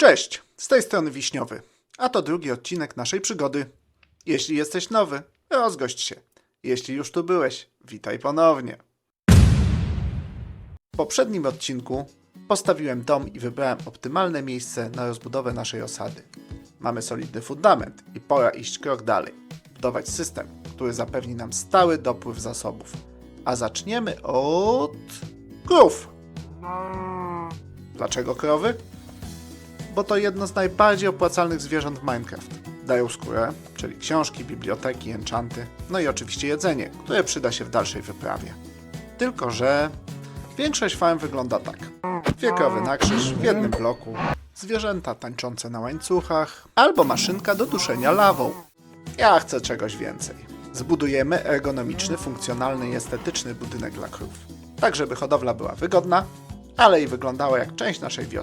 Cześć, z tej strony Wiśniowy, a to drugi odcinek naszej przygody. Jeśli jesteś nowy, rozgość się. Jeśli już tu byłeś, witaj ponownie. W poprzednim odcinku postawiłem dom i wybrałem optymalne miejsce na rozbudowę naszej osady. Mamy solidny fundament i pora iść krok dalej. Budować system, który zapewni nam stały dopływ zasobów. A zaczniemy od krów. Dlaczego krowy? Bo to jedno z najbardziej opłacalnych zwierząt w Minecraft. Dają skórę, czyli książki, biblioteki, enchanty, no i oczywiście jedzenie, które przyda się w dalszej wyprawie. Tylko, że większość farm wygląda tak. Dwie krowy na krzyż w jednym bloku, zwierzęta tańczące na łańcuchach, albo maszynka do duszenia lawą. Ja chcę czegoś więcej. Zbudujemy ergonomiczny, funkcjonalny i estetyczny budynek dla krów. Tak, żeby hodowla była wygodna, ale i wyglądała jak część naszej wioski.